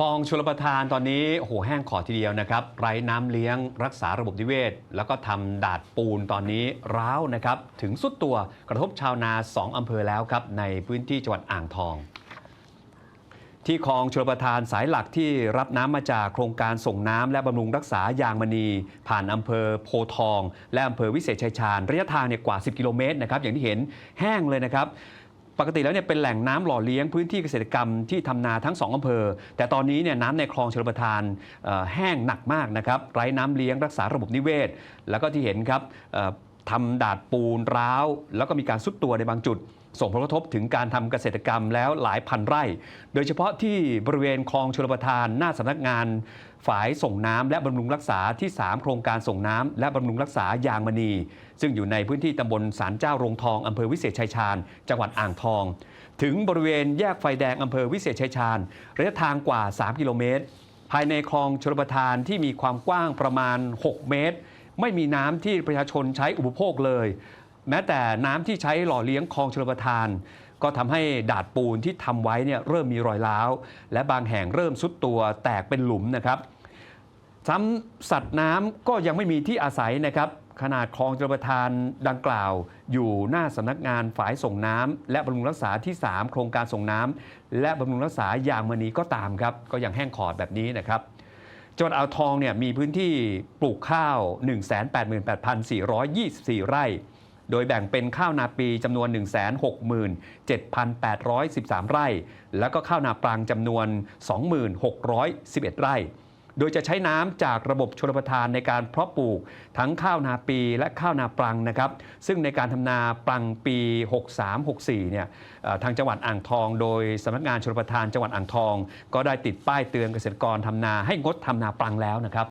คลองชลประทานตอนนี้โอ้โหแห้งขอดทีเดียวนะครับ ไร้น้ำเลี้ยงรักษาระบบนิเวศ แล้วก็ทำดาดปูนตอนนี้ร้าวนะครับ ถึงสุดตัวกระทบชาวนา 2อำเภอแล้วครับ ในพื้นที่จังหวัดอ่างทอง ที่คลองชลประทานสายหลักที่รับน้ำมาจากโครงการส่งน้ำและบำรุงรักษายางมณี ผ่านอำเภอโพทอง และอำเภอวิเศษชัยชาญระยะทางเนี่ยกว่า 10 กิโลเมตรนะครับอย่างที่เห็นแห้งเลยนะครับ ปกติแล้วเนี่ยเป็นแหล่งน้ำหล่อเลี้ยงพื้นที่เกษตรกรรมที่ทำนาทั้งสองอำเภอ แต่ตอนนี้เนี่ยน้ำในคลองชลประทานแห้งหนักมากนะครับไร้น้ำเลี้ยงรักษาระบบนิเวศ แล้วก็ที่เห็นครับทำดาดปูนร้าว แล้วก็มีการซุดตัวในบางจุด ส่งผลกระทบถึงการทำเกษตรกรรมแล้วหลายพันไร่ โดยเฉพาะที่บริเวณคลองชลประทานหน้าสำนักงานฝ่ายส่งน้ำและบำรุงรักษาที่ 3 โครงการส่งน้ำและบำรุงรักษายางมณี ซึ่งอยู่ในพื้นที่ตำบลสารเจ้าโรงทองอำเภอวิเศษชัยชาญ จังหวัดอ่างทอง ถึงบริเวณแยกไฟแดงอำเภอวิเศษชัยชาญระยะทางกว่า 3 กิโลเมตร ภายในคลองชลประทานที่มีความกว้างประมาณ 6 เมตร ไม่มีน้ำที่ประชาชนใช้อุปโภคเลย แม้แต่น้ำที่ใช้หล่อเลี้ยงคลองชลประทาน ก็ทำให้ดาดปูนที่ทำไว้เนี่ยเริ่มมีรอยร้าว และบางแห่งเริ่มซุดตัวแตกเป็นหลุมนะครับซ้ำสัตว์น้ำก็ยังไม่มีที่อาศัยนะครับขนาดคลองชลประทานดังกล่าว อยู่หน้าสำนักงานฝ่ายส่งน้ำและบำรุงรักษาที่ 3 โครงการส่งน้ำและบำรุงรักษายางมณีก็ตามครับก็ยังแห้งขอดแบบนี้นะครับจังหวัดอ่างทองเนี่ยมีพื้นที่ปลูกข้าว 188,424 ไร่ โดยแบ่งเป็นข้าวนาปีจำนวน 167,813 ไร่ แล้วก็ข้าวนาปรังจำนวน 2611 ไร่ โดยจะใช้น้ำจากระบบชลประทานในการเพาะปลูกทั้งข้าวนาปีและข้าวนาปรังนะครับ ซึ่งในการทำนาปรังปี 63-64 เนี่ยเอ่อทางจังหวัดอ่างทอง โดยสำนักงานชลประทานจังหวัดอ่างทอง ก็ได้ติดป้ายเตือนเกษตรกรทำนาให้งดทำนาปรังแล้วนะครับ